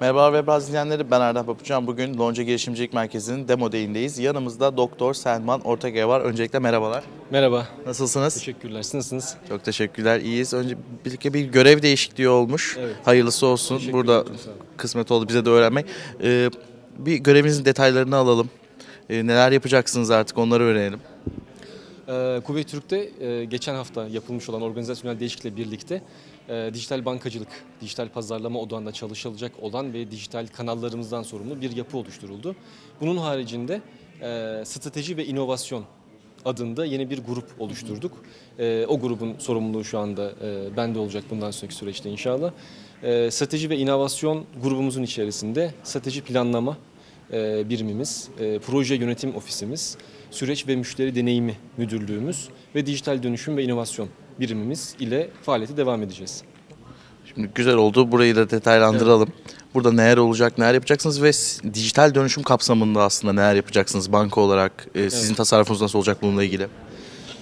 Merhaba Webraz dinleyenleri ben Erdem Papuçan. Bugün Lonca Girişimcilik Merkezi'nin demo day'indeyiz. Yanımızda Doktor Selman Ortakaya var. Öncelikle merhabalar. Merhaba. Nasılsınız? Teşekkürler. Siz nasılsınız? Çok teşekkürler. İyiyiz. Önce bir, bir görev değişikliği olmuş. Evet. Hayırlısı olsun. Burada kısmet oldu bize de öğrenmek. Ee, bir görevinizin detaylarını alalım. Ee, neler yapacaksınız artık onları öğrenelim. Ee, Kuveyt Türk'te e, geçen hafta yapılmış olan organizasyonel değişiklikle birlikte e, dijital bankacılık, dijital pazarlama odağında çalışılacak olan ve dijital kanallarımızdan sorumlu bir yapı oluşturuldu. Bunun haricinde e, strateji ve inovasyon adında yeni bir grup oluşturduk. E, o grubun sorumluluğu şu anda e, bende olacak bundan sonraki süreçte inşallah. E, strateji ve inovasyon grubumuzun içerisinde strateji planlama, e, birimimiz, e, proje yönetim ofisimiz, süreç ve müşteri deneyimi müdürlüğümüz ve dijital dönüşüm ve inovasyon birimimiz ile faaliyete devam edeceğiz. Şimdi güzel oldu. Burayı da detaylandıralım. Burada neler olacak, neler yapacaksınız ve dijital dönüşüm kapsamında aslında neler yapacaksınız banka olarak? Ee, sizin tasarrufunuz nasıl olacak bununla ilgili?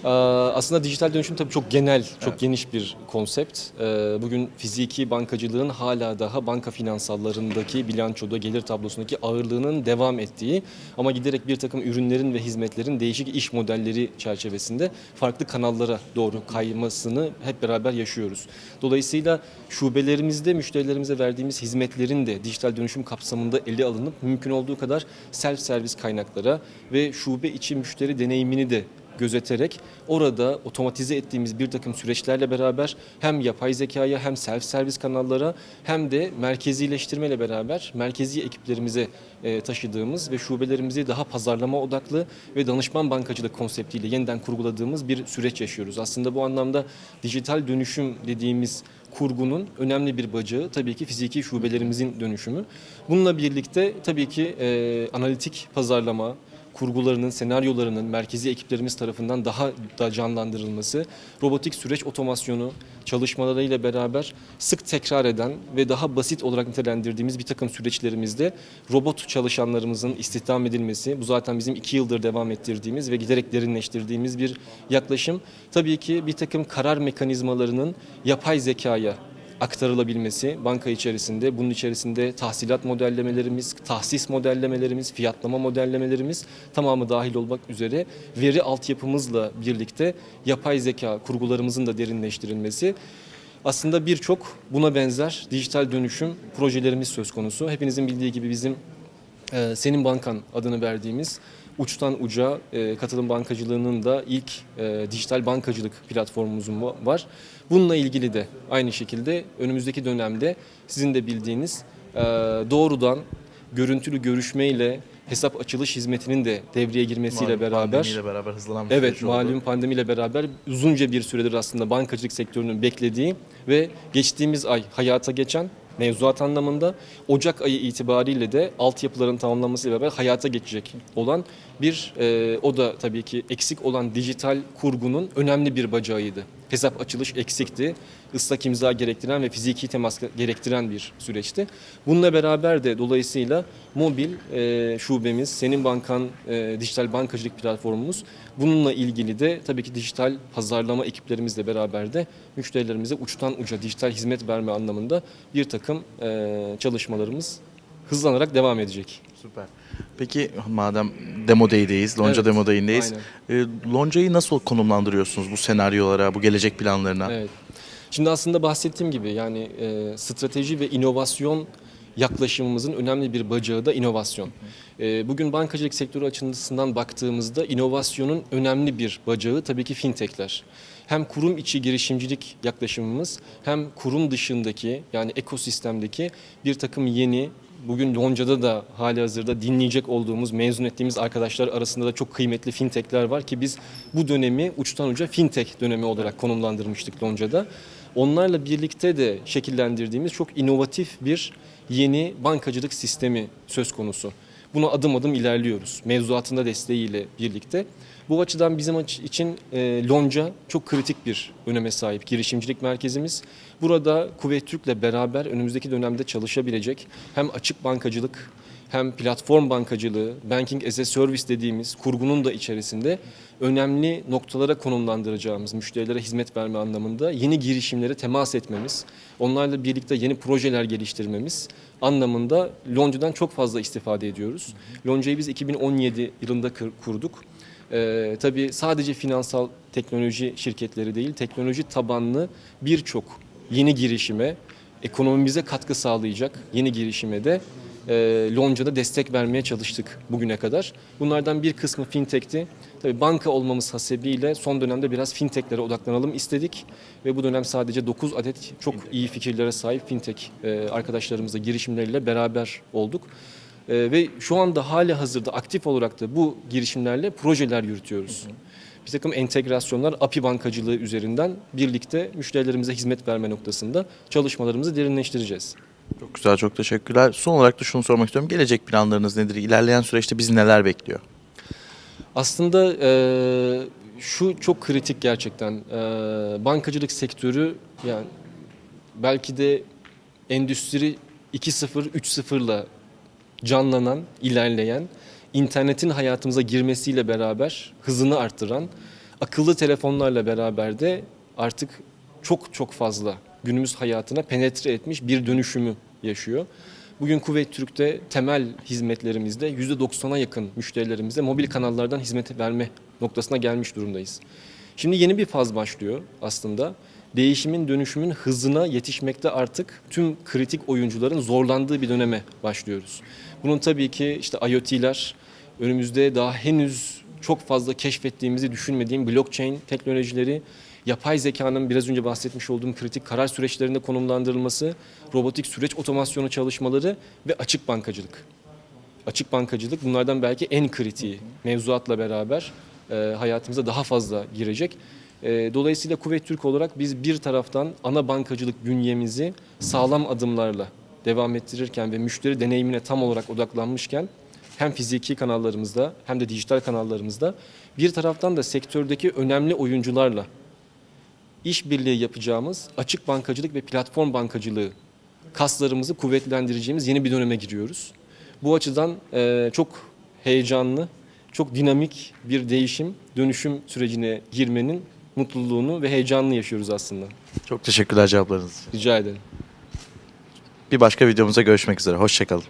Ee, Aslında dijital dönüşüm tabii çok genel, çok geniş bir konsept. Ee, Bugün fiziki bankacılığın hala daha banka finansallarındaki bilançoda, gelir tablosundaki ağırlığının devam ettiği ama giderek bir takım ürünlerin ve hizmetlerin değişik iş modelleri çerçevesinde farklı kanallara doğru kaymasını hep beraber yaşıyoruz. Dolayısıyla şubelerimizde müşterilerimize verdiğimiz hizmetlerin de dijital dönüşüm kapsamında ele alınıp mümkün olduğu kadar self servis kaynaklara ve şube içi müşteri deneyimini de gözeterek orada otomatize ettiğimiz bir takım süreçlerle beraber hem yapay zekaya hem self servis kanallara hem de merkezileştirmeyle beraber merkezi ekiplerimize e, taşıdığımız ve şubelerimizi daha pazarlama odaklı ve danışman bankacılık konseptiyle yeniden kurguladığımız bir süreç yaşıyoruz. Aslında bu anlamda dijital dönüşüm dediğimiz kurgunun önemli bir bacağı tabii ki fiziki şubelerimizin dönüşümü. Bununla birlikte tabii ki e, analitik pazarlama, kurgularının, senaryolarının merkezi ekiplerimiz tarafından daha da canlandırılması, robotik süreç otomasyonu çalışmalarıyla beraber sık tekrar eden ve daha basit olarak nitelendirdiğimiz bir takım süreçlerimizde robot çalışanlarımızın istihdam edilmesi, bu zaten bizim iki yıldır devam ettirdiğimiz ve giderek derinleştirdiğimiz bir yaklaşım. Tabii ki bir takım karar mekanizmalarının yapay zekaya aktarılabilmesi banka içerisinde. Bunun içerisinde tahsilat modellemelerimiz, tahsis modellemelerimiz, fiyatlama modellemelerimiz tamamı dahil olmak üzere veri altyapımızla birlikte yapay zeka kurgularımızın da derinleştirilmesi. Aslında birçok buna benzer dijital dönüşüm projelerimiz söz konusu. Hepinizin bildiği gibi bizim ee, Senin Bankan adını verdiğimiz uçtan uca e, katılım bankacılığının da ilk e, dijital bankacılık platformumuzun va- var. Bununla ilgili de aynı şekilde önümüzdeki dönemde sizin de bildiğiniz e, doğrudan görüntülü görüşmeyle hesap açılış hizmetinin de devreye girmesiyle Malum beraber pandemiyle beraber hızlanan bir Evet süreç oldu. malum pandemiyle beraber uzunca bir süredir aslında bankacılık sektörünün beklediği ve geçtiğimiz ay hayata geçen mevzuat anlamında Ocak ayı itibariyle de altyapıların tamamlanmasıyla beraber hayata geçecek olan bir e, o da tabii ki eksik olan dijital kurgunun önemli bir bacağıydı. Hesap açılış eksikti. Islak imza gerektiren ve fiziki temas gerektiren bir süreçti. Bununla beraber de dolayısıyla mobil e, şubemiz, Senin Bankan e, dijital bankacılık platformumuz bununla ilgili de tabii ki dijital pazarlama ekiplerimizle beraber de müşterilerimize uçtan uca dijital hizmet verme anlamında bir takım e, çalışmalarımız hızlanarak devam edecek. Süper. Peki madem Demo Day'deyiz, Lonca Evet, Demo Day'indeyiz. Ee, Lonca'yı nasıl konumlandırıyorsunuz bu senaryolara, bu gelecek planlarına? Evet. Şimdi aslında bahsettiğim gibi yani e, strateji ve inovasyon yaklaşımımızın önemli bir bacağı da inovasyon. E, bugün bankacılık sektörü açısından baktığımızda inovasyonun önemli bir bacağı tabii ki fintechler. Hem kurum içi girişimcilik yaklaşımımız hem kurum dışındaki yani ekosistemdeki bir takım yeni Bugün Lonca'da da hali hazırda dinleyecek olduğumuz, mezun ettiğimiz arkadaşlar arasında da çok kıymetli fintechler var ki biz bu dönemi uçtan uca fintech dönemi olarak konumlandırmıştık Lonca'da. Onlarla birlikte de şekillendirdiğimiz çok inovatif bir yeni bankacılık sistemi söz konusu. Buna adım adım ilerliyoruz. Mevzuatında desteğiyle birlikte. Bu açıdan bizim için e, Lonca çok kritik bir öneme sahip girişimcilik merkezimiz. Burada Kuveyt Türk'le beraber önümüzdeki dönemde çalışabilecek hem açık bankacılık hem platform bankacılığı, banking as a service dediğimiz kurgunun da içerisinde önemli noktalara konumlandıracağımız müşterilere hizmet verme anlamında yeni girişimlere temas etmemiz, onlarla birlikte yeni projeler geliştirmemiz anlamında Lonca'dan çok fazla istifade ediyoruz. Lonca'yı biz 2017 yılında kurduk. Ee, tabii sadece finansal teknoloji şirketleri değil, teknoloji tabanlı birçok yeni girişime, ekonomimize katkı sağlayacak yeni girişime de e, Lonca'da destek vermeye çalıştık bugüne kadar. Bunlardan bir kısmı fintech'ti. Tabii banka olmamız hasebiyle son dönemde biraz fintechlere odaklanalım istedik. Ve bu dönem sadece 9 adet çok iyi fikirlere sahip fintech e, arkadaşlarımızla girişimleriyle beraber olduk. E, ve şu anda hali hazırda aktif olarak da bu girişimlerle projeler yürütüyoruz. Bir takım entegrasyonlar API bankacılığı üzerinden birlikte müşterilerimize hizmet verme noktasında çalışmalarımızı derinleştireceğiz. Çok güzel, çok teşekkürler. Son olarak da şunu sormak istiyorum. Gelecek planlarınız nedir? İlerleyen süreçte bizi neler bekliyor? Aslında e, şu çok kritik gerçekten. E, bankacılık sektörü yani belki de endüstri 2.0, 3.0'la canlanan, ilerleyen, internetin hayatımıza girmesiyle beraber hızını arttıran, akıllı telefonlarla beraber de artık çok çok fazla günümüz hayatına penetre etmiş bir dönüşümü yaşıyor. Bugün Kuveyt Türk'te temel hizmetlerimizde %90'a yakın müşterilerimize mobil kanallardan hizmet verme noktasına gelmiş durumdayız. Şimdi yeni bir faz başlıyor aslında. Değişimin, dönüşümün hızına yetişmekte artık tüm kritik oyuncuların zorlandığı bir döneme başlıyoruz. Bunun tabii ki işte IoT'ler, önümüzde daha henüz çok fazla keşfettiğimizi düşünmediğim blockchain teknolojileri, yapay zekanın biraz önce bahsetmiş olduğum kritik karar süreçlerinde konumlandırılması, robotik süreç otomasyonu çalışmaları ve açık bankacılık. Açık bankacılık bunlardan belki en kritiği mevzuatla beraber e, hayatımıza daha fazla girecek. E, dolayısıyla Kuvvet Türk olarak biz bir taraftan ana bankacılık bünyemizi sağlam adımlarla devam ettirirken ve müşteri deneyimine tam olarak odaklanmışken hem fiziki kanallarımızda hem de dijital kanallarımızda bir taraftan da sektördeki önemli oyuncularla işbirliği yapacağımız açık bankacılık ve platform bankacılığı kaslarımızı kuvvetlendireceğimiz yeni bir döneme giriyoruz. Bu açıdan e, çok heyecanlı, çok dinamik bir değişim, dönüşüm sürecine girmenin mutluluğunu ve heyecanını yaşıyoruz aslında. Çok teşekkürler cevaplarınız için. Rica ederim. Bir başka videomuzda görüşmek üzere. Hoşçakalın.